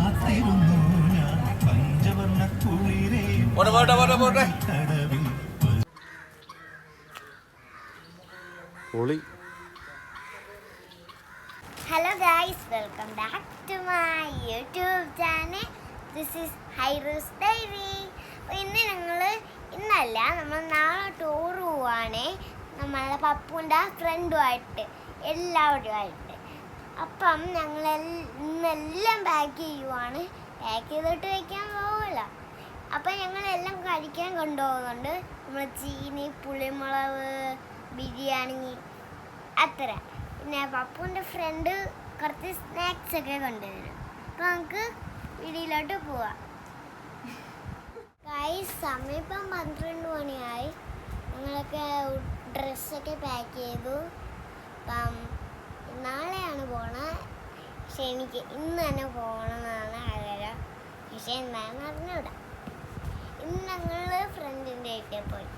കാത്തിരുന്നു ഞാൻ പഞ്ചവർണ കുളിരേ പോട്ടെ പോട്ടെ പോട്ടെ പോട്ടെ. കടവിൽ പൊളി hello guys welcome back to my YouTube channel this is ഹൈറൂസ് diary ഇന്ന് ഞങ്ങൾ ഇന്നല്ല നമ്മൾ നാളെ ടൂർ പോവാണ്. നമ്മളെ പപ്പുന്റെ ഫ്രണ്ടുമായിട്ട് എല്ലാവരുമായിട്ട്. അപ്പം ഞങ്ങൾ ഇന്നെല്ലാം പാക്ക് ചെയ്യുവാണ്. പാക്ക് ചെയ്തിട്ട് വയ്ക്കാൻ പോവില്ല അപ്പം ഞങ്ങളെല്ലാം കഴിക്കാൻ കൊണ്ടുപോകുന്നുണ്ട്. നമ്മൾ ചീനി പുളിമുളക് ബിരിയാണി അത്ര പിന്നെ പപ്പുവിന്റെ ഫ്രണ്ട് കുറച്ച് സ്നാക്സ് ഒക്കെ കൊണ്ടുവരും. അപ്പം നമുക്ക് വീടിയിലോട്ട് പോവാം. കൈ സമയപ്പം പന്ത്രണ്ട് മണിയായി. ഞങ്ങളൊക്കെ ഡ്രസ്സൊക്കെ പാക്ക് ചെയ്തു. അപ്പം നാളെയാണ് പോണത് പക്ഷെ എനിക്ക് ഇന്ന് തന്നെ പോകണമെന്നാണ് ആഗ്രഹം. പക്ഷെ എന്താണെന്ന് അറിഞ്ഞൂടാ. ഇന്ന് ഞങ്ങൾ ഫ്രണ്ടിന്റെ വീട്ടിൽ പോയി.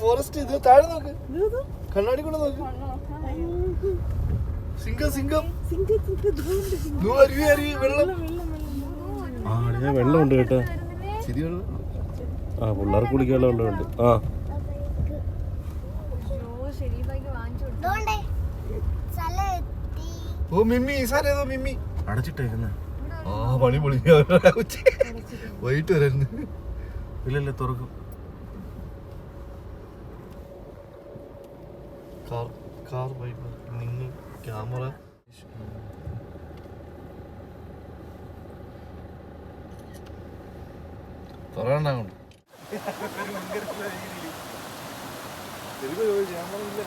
ഫോറസ്റ്റ് ഇത് താഴെ നോക്ക്. കണ്ണാടി കൂടെ നോക്ക്. സിംഗം സിംഗം. ദൂ അരുവി അരുവി വെള്ളം. ആ വെള്ളം വെള്ളമുണ്ട് കേട്ടോ. ശരി വെള്ളം ആ പിള്ളേർക്ക് കുളിക്കാനുള്ള വെള്ളമുണ്ട്. ആ. ഓ മിമ്മി നിസാനേതോ മിമ്മി? അടച്ചിട്ടേക്കുന്ന. ആ പണി പൊളി. വൈകിട്ട് വരായിരുന്നു ഇല്ലല്ലേ തുറക്കും. കാർ കാർ വൈപ്പ് നിങ്ങൾ ക്യാമറ. പറയണ്ടാകൊണ്ട്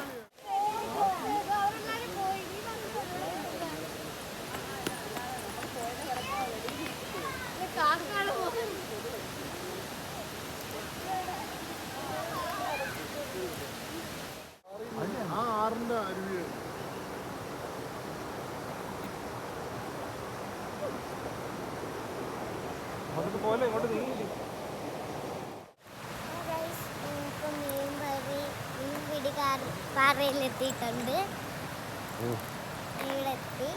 ആ പോലെ ഇങ്ങോട്ട് നീങ്ങി. പാറയിലെത്തിയിട്ടുണ്ട്. ഇവിടെ എത്തി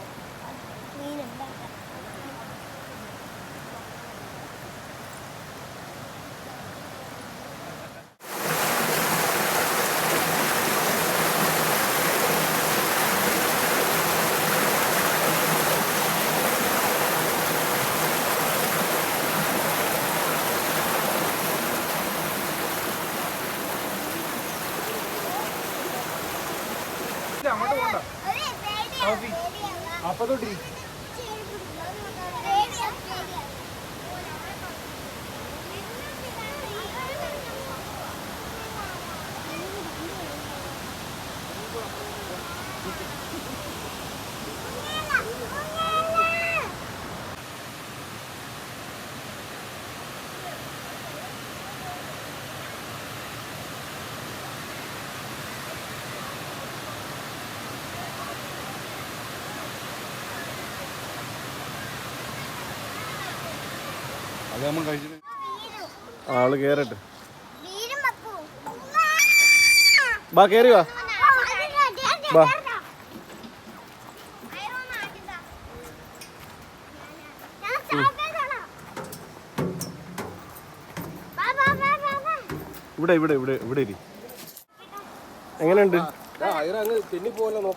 പേടിയാ. അപ്പത്തോട്ടി Thank പേടിയാ. അത് നമ്മൾ കഴിച്ചിട്ട്. ആൾ കേറട്ടെ. ബാ കേറി വാ. ബാ. ഇവിടെ ഇവിടെ ഇവിടെ ഇവിടെ ഇരി. എങ്ങനെയുണ്ട്?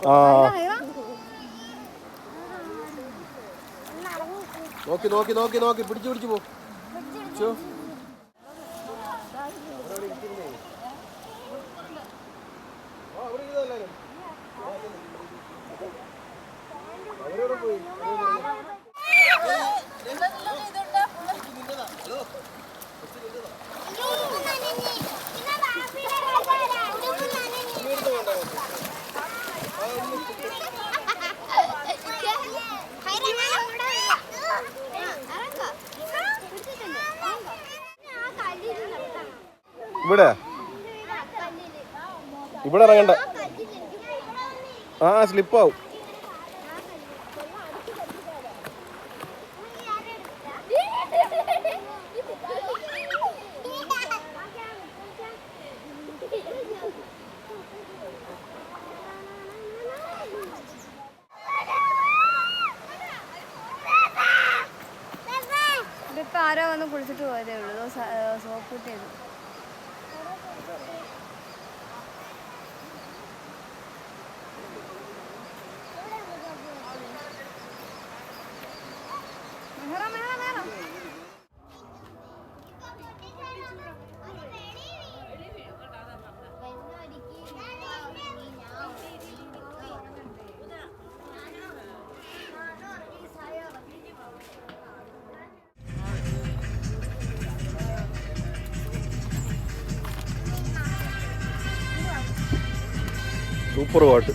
ആ. നോക്കി നോക്കി നോക്കി നോക്കി. പിടിച്ചു പിടിച്ചു പോ. വെച്ചു അവരോട് പോയി. ഇവിടെ? ഇവിടെ ഇറങ്ങണ്ട. ആ സ്ലിപ്പാവും. ഇതിപ്പോ ആരോ വന്ന് കുളിച്ചിട്ട് പോയതേ ഉള്ളൂ. സോപ്പ് ഇട്ടത് സൂപ്പർ പാട്ട്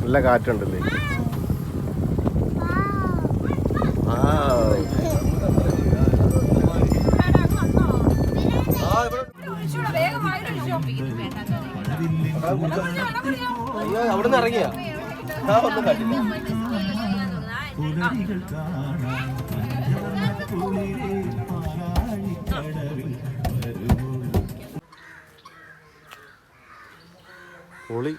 നല്ല കാറ്റുണ്ടല്ലേ? ആ ഒന്നും കണ്ടില്ല. പുലരികൾ കാണാൻ പൊളി